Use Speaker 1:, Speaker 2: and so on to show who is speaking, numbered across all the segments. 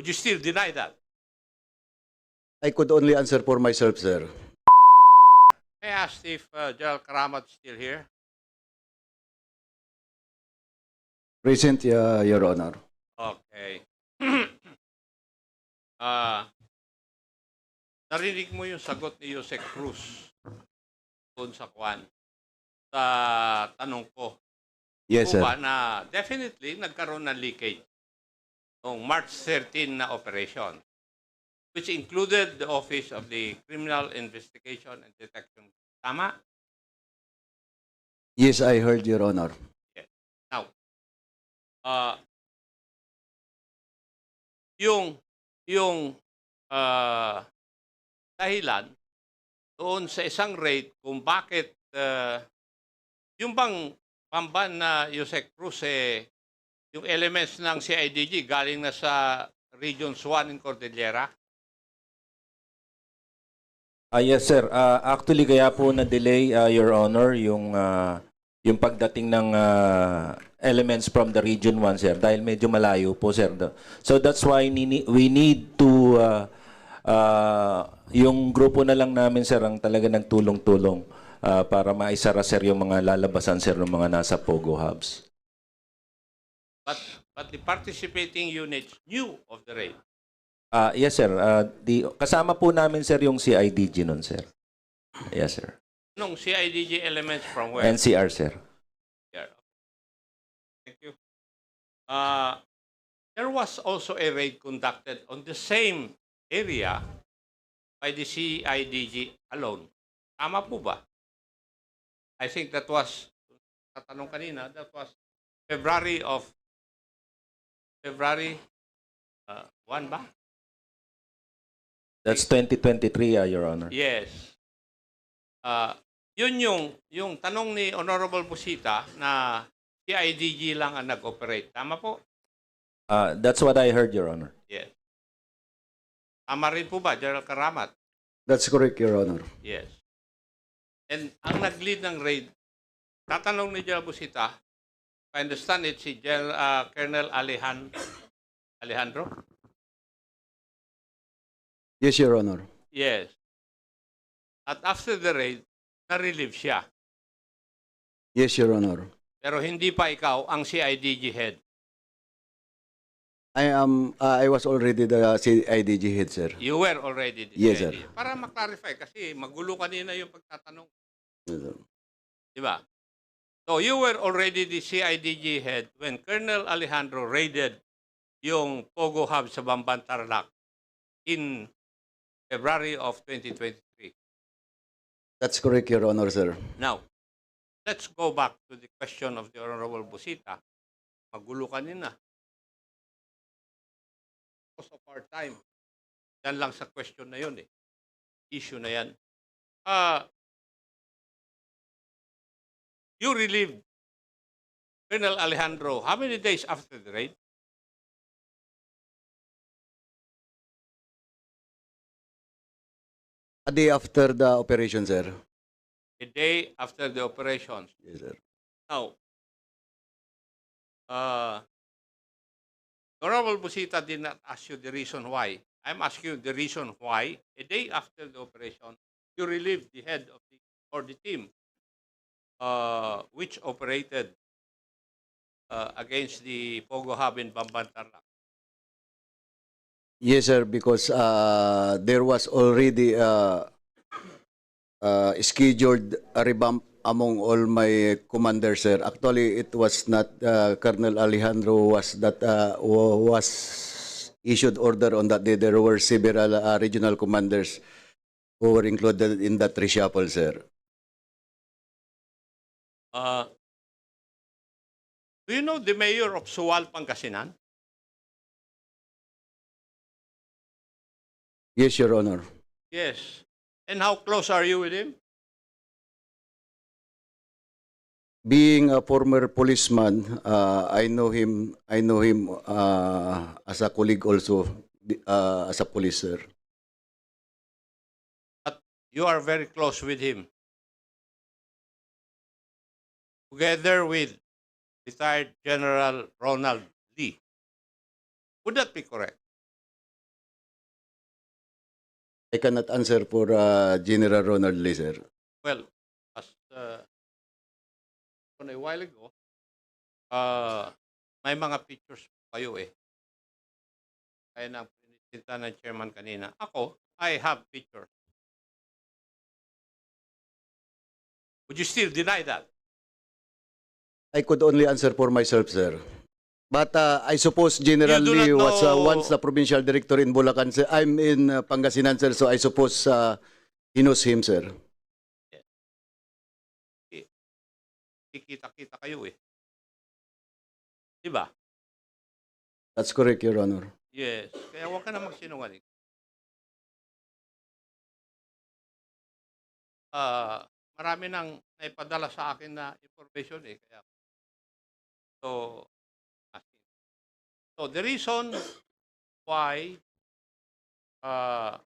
Speaker 1: Would you still deny that?
Speaker 2: I could only answer for myself, sir.
Speaker 1: I asked if uh, General Karamat is still here.
Speaker 2: Present, uh, Your Honor.
Speaker 1: Okay. Ah, narinig mo yung sagot ni Jose Cruz doon sa Kwan sa tanong ko.
Speaker 2: Yes, sir.
Speaker 1: ba na definitely nagkaroon ng leakage noong March 13 na operation which included the Office of the Criminal Investigation and Detection. Tama?
Speaker 2: Yes, I heard, Your Honor.
Speaker 1: Now, uh, yung yung uh, dahilan doon sa isang rate kung bakit uh, yung bang pamban na Yusek Cruz eh, yung elements ng CIDG galing na sa Region 1 in Cordillera.
Speaker 3: Ah yes sir, Ah, actually kaya po na-delay ah, your honor yung ah, yung pagdating ng ah, elements from the region 1 sir dahil medyo malayo po sir. So that's why we need to ah, ah, yung grupo na lang namin sir ang talaga nagtulong-tulong ah, para maisara sir yung mga lalabasan sir ng mga nasa Pogo hubs.
Speaker 1: But, but the participating units knew of the raid.
Speaker 3: Ah yes sir, Ah, di kasama po namin sir yung CIDG nun sir. Yes sir.
Speaker 1: Nung CIDG elements from where?
Speaker 3: NCR sir.
Speaker 1: Yeah. Thank you. Uh, there was also a raid conducted on the same area by the CIDG alone. Tama po ba? I think that was, tatanong kanina, that was February of, February uh, 1 ba?
Speaker 3: That's 2023 ah, your honor.
Speaker 1: Yes. Ah, yun yung, yung tanong ni Honorable Busita na CIDG lang ang nag-operate. Tama po?
Speaker 3: Ah, that's what I heard, Your Honor.
Speaker 1: Yes. Tama rin po ba, General Karamat?
Speaker 2: That's correct, Your Honor.
Speaker 1: Yes. And ang nag-lead ng raid, tatanong ni General Busita, I understand it, si General, ah, Colonel Alejan, Alejandro?
Speaker 2: Yes, Your Honor.
Speaker 1: Yes. At after the raid, na-relieve siya.
Speaker 2: Yes, Your Honor.
Speaker 1: Pero hindi pa ikaw ang CIDG head.
Speaker 2: I am. Uh, I was already the CIDG head, sir.
Speaker 1: You were already the
Speaker 2: Yes, sir.
Speaker 1: CIDG. Para maklarify kasi magulo kanina yung pagtatanong.
Speaker 2: Yes, sir.
Speaker 1: Di ba? So you were already the CIDG head when Colonel Alejandro raided yung Pogo Hub sa Bamban Tarlac in February of 2023.
Speaker 2: That's correct, Your Honor, sir.
Speaker 1: Now, let's go back to the question of the Honorable Busita. Magulo kanina. Most of our time, yan lang sa question na yun eh. Issue na yan. Ah, you relieved Colonel Alejandro how many days after the raid?
Speaker 2: A day after the operation, sir.
Speaker 1: A day after the operations.
Speaker 2: Yes, sir.
Speaker 1: Now, uh, Honorable Busita did not ask you the reason why. I'm asking you the reason why, a day after the operation, you relieved the head of the, or the team, uh, which operated uh, against the Pogo Hub in Bambantarlac.
Speaker 2: Yes, sir, because uh, there was already uh, uh, scheduled a revamp among all my commanders, sir. Actually, it was not uh, Colonel Alejandro was that uh, wa- was issued order on that day. There were several uh, regional commanders who were included in that reshuffle, sir.
Speaker 1: Uh, do you know the mayor of Suwal, Pangasinan?
Speaker 2: Yes, Your Honor.
Speaker 1: Yes. And how close are you with him?
Speaker 2: Being a former policeman, uh, I know him. I know him uh, as a colleague also, uh, as a police, sir.
Speaker 1: you are very close with him. Together with retired General Ronald Lee. Would that be correct?
Speaker 2: I cannot answer for uh, General Ronald Lee, sir.
Speaker 1: Well, as uh, a while ago, uh, may mga pictures kayo eh. Kaya na pinisinta ng chairman kanina. Ako, I have pictures. Would you still deny that?
Speaker 2: I could only answer for myself, sir. But uh, I suppose General
Speaker 1: You do not
Speaker 2: Lee was uh, once the provincial director in Bulacan. Sir. I'm in uh, Pangasinan, sir, so I suppose uh, he knows him, sir.
Speaker 1: Kikita-kita kayo eh. Di ba?
Speaker 2: That's correct, Your Honor.
Speaker 1: Yes. Kaya huwag ka na magsinungaling. Ah, marami nang naipadala sa akin na information eh. Kaya, so. So, the reason why uh,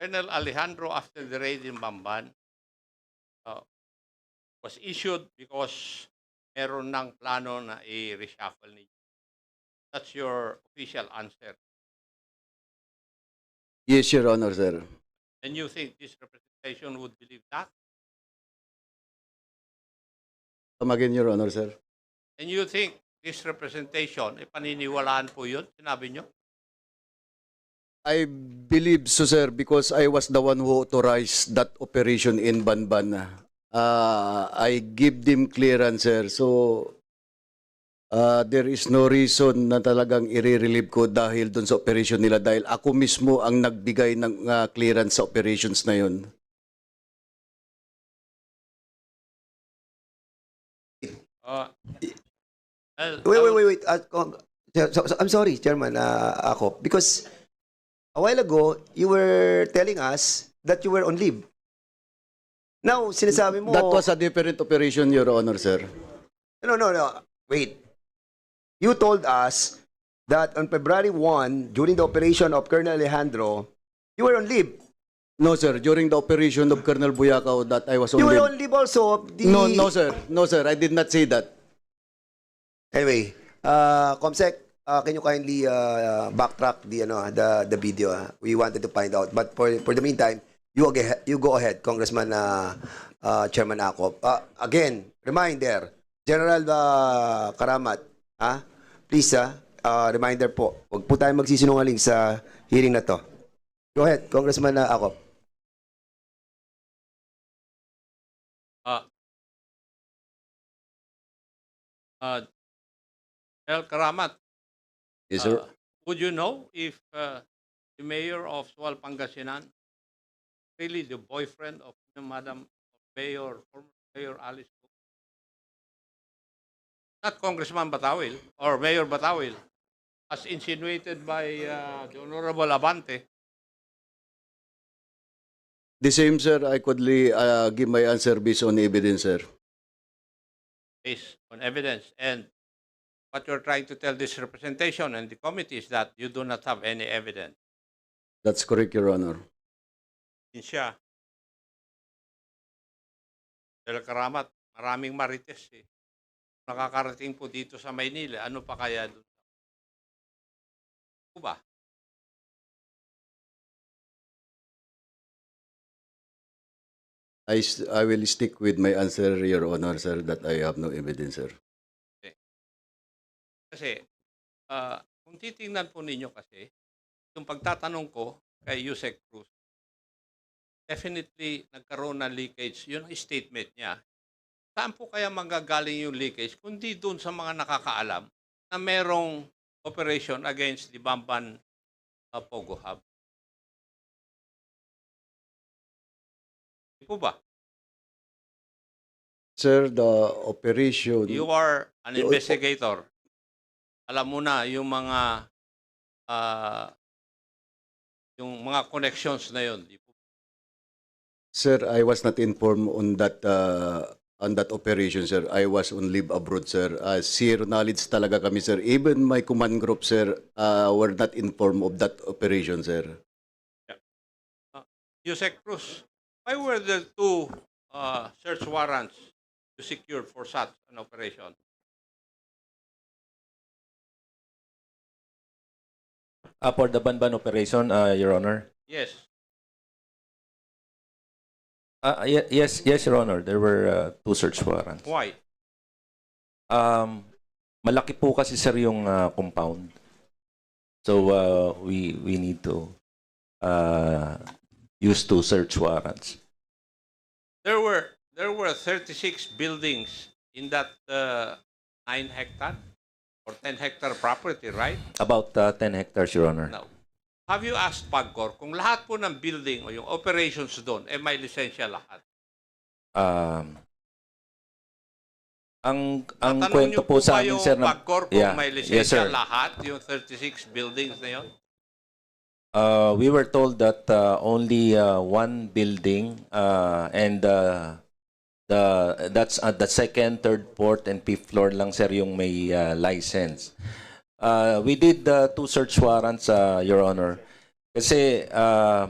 Speaker 1: Colonel Alejandro after the raid in Bamban uh, was issued because meron ng plano na i-reshuffle ni That's your official answer.
Speaker 2: Yes, Your Honor, sir.
Speaker 1: And you think this representation would believe that?
Speaker 2: Come again, Your Honor, sir.
Speaker 1: And you think this representation, eh, paniniwalaan po yun? Sinabi nyo?
Speaker 2: I believe so, sir, because I was the one who authorized that operation in Banban. Uh, I give them clearance, sir. So, uh, there is no reason na talagang i-relieve ko dahil dun sa operation nila dahil ako mismo ang nagbigay ng uh, clearance sa operations na yun.
Speaker 1: Well,
Speaker 4: Wait, wait, wait, wait. Uh, com- so- so- I'm sorry, Chairman, uh, ako. Because a while ago, you were telling us that you were on leave. Now, sinasabi mo...
Speaker 2: That was a different operation, Your Honor, sir.
Speaker 4: No, no, no. Wait. You told us that on February 1, during the operation of Colonel Alejandro, you were on leave.
Speaker 2: No, sir. During the operation of Colonel Buyakaw that I was on
Speaker 4: You were
Speaker 2: leave.
Speaker 4: on leave also the...
Speaker 2: No, no, sir. No, sir. I did not say that.
Speaker 4: Anyway, uh, Comsec, uh, can you kindly uh, backtrack the ano the the video? ah? We wanted to find out, but for for the meantime, you ahead, you go ahead, Congressman uh, uh, Chairman Akop. Uh, again, reminder, General uh, Karamat, ah, please ah, uh, reminder po, wag po tayo magsisinungaling sa hearing na to. Go ahead, Congressman uh, Akop.
Speaker 1: uh, uh, El Karamat,
Speaker 2: Yes, sir.
Speaker 1: uh, would you know if uh, the mayor of Sual Pangasinan really the boyfriend of Madam Mayor, former Mayor Alice Go? Not Congressman Batawil or Mayor Batawil, as insinuated by uh, the Honorable Abante.
Speaker 2: The same, sir. I could uh, give my answer based on evidence, sir.
Speaker 1: based on evidence. And what you're trying to tell this representation and the committee is that you do not have any evidence.
Speaker 2: That's correct, Your Honor.
Speaker 1: Yun siya. Del Karamat, maraming marites eh. Nakakarating po dito sa Maynila, ano pa kaya doon? Ano ba?
Speaker 2: I, I will stick with my answer, Your Honor, sir, that I have no evidence, sir.
Speaker 1: Kasi, ah, kung titingnan po ninyo kasi, yung pagtatanong ko kay Yusek Cruz, definitely nagkaroon ng leakage. Yun ang statement niya. Saan po kaya manggagaling yung leakage? Kundi doon sa mga nakakaalam na merong operation against the Bamban uh, Pogo Hub. Di po ba?
Speaker 2: Sir, the operation...
Speaker 1: You are an investigator. Alam mo na yung mga ah, yung mga connections na yun.
Speaker 2: Sir, I was not informed on that uh, on that operation, sir. I was on leave abroad, sir. Uh, zero knowledge talaga kami, sir. Even my command group, sir, uh, were not informed of that operation, sir.
Speaker 1: Yusek Cruz, why were there two uh, search warrants you secured for such an operation?
Speaker 3: Uh, for the Banban operation, uh, Your Honor.
Speaker 1: Yes.
Speaker 3: Ye- yes, yes, Your Honor. There were uh, two search warrants.
Speaker 1: Why?
Speaker 3: Um, malaki po kasi sir yung uh, compound. So uh, we we need to uh, use two search warrants.
Speaker 1: There were there were 36 buildings in that uh, 9 hectare or 10 hectare property, right?
Speaker 3: About uh, 10 hectares, Your Honor.
Speaker 1: Now, have you asked PAGCOR kung lahat po ng building o yung operations doon eh may lisensya lahat?
Speaker 3: Um, ang ang
Speaker 1: Tatanong
Speaker 3: kwento po sa amin sir na
Speaker 1: PAGCOR kung
Speaker 3: Yeah.
Speaker 1: may
Speaker 3: Yes,
Speaker 1: lisensya
Speaker 3: sir.
Speaker 1: lahat, yung 36 buildings na yun?
Speaker 3: Uh, we were told that uh, only uh, one building uh, and uh, the that's at the second, third, fourth, and fifth floor lang sir yung may uh, license. Uh, we did uh, two search warrants, uh, Your Honor. Kasi uh,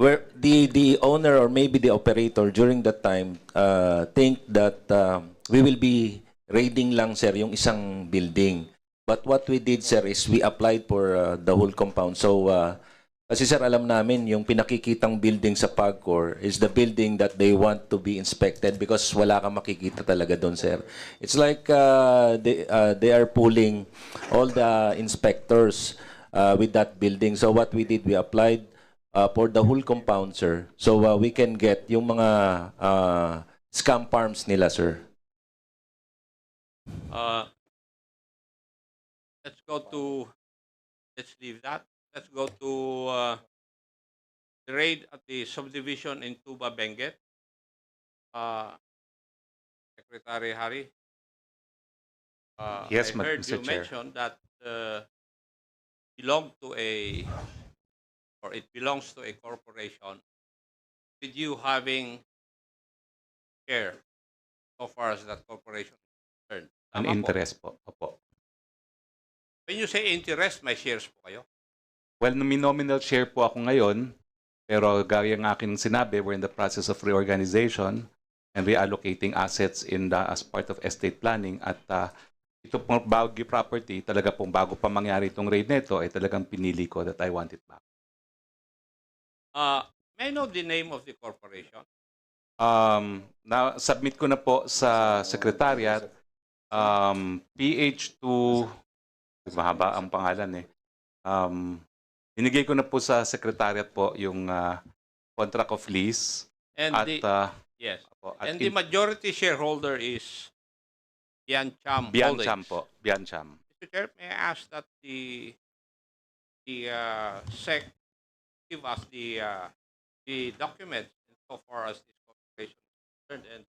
Speaker 3: where the the owner or maybe the operator during that time uh, think that uh, we will be raiding lang sir yung isang building. But what we did, sir, is we applied for uh, the whole compound. So, uh, kasi sir, alam namin, yung pinakikitang building sa PAGCOR is the building that they want to be inspected because wala kang makikita talaga doon, sir. It's like uh, they, uh, they are pulling all the inspectors uh, with that building. So, what we did, we applied uh, for the whole compound, sir. So, uh, we can get yung mga uh, scam farms nila, sir.
Speaker 1: Uh, let's go to, let's leave that. Let's go to uh, the raid at the subdivision in Tuba Benguet. Uh, Secretary Hari. Uh,
Speaker 5: Yes,
Speaker 1: I
Speaker 5: Ma-
Speaker 1: heard
Speaker 5: Mr.
Speaker 1: you
Speaker 5: Chair.
Speaker 1: mention that uh, belonged to a, or it belongs to a corporation with you having share so far as that corporation is concerned.
Speaker 5: An interest po. Opo.
Speaker 1: When you say interest, may shares po kayo.
Speaker 5: Well, nominal share po ako ngayon, pero gaya ng aking sinabi, we're in the process of reorganization and reallocating assets in the, as part of estate planning at uh, ito pong Baguio property, talaga pong bago pa mangyari itong raid nito, ay talagang pinili ko that I want it back.
Speaker 1: Uh, may I know the name of the corporation?
Speaker 5: Um, na submit ko na po sa secretariat um, PH2 mahaba ang pangalan eh. Um, binigay ko na po sa secretariat po yung uh, contract of lease
Speaker 1: And
Speaker 5: at,
Speaker 1: the,
Speaker 5: uh,
Speaker 1: yes.
Speaker 5: po, at
Speaker 1: And the majority shareholder is Biancham
Speaker 5: Biancham po, Biancham.
Speaker 1: Mr. Chair, may I ask that the the uh, SEC give us the uh, the documents so far as this corporation is concerned and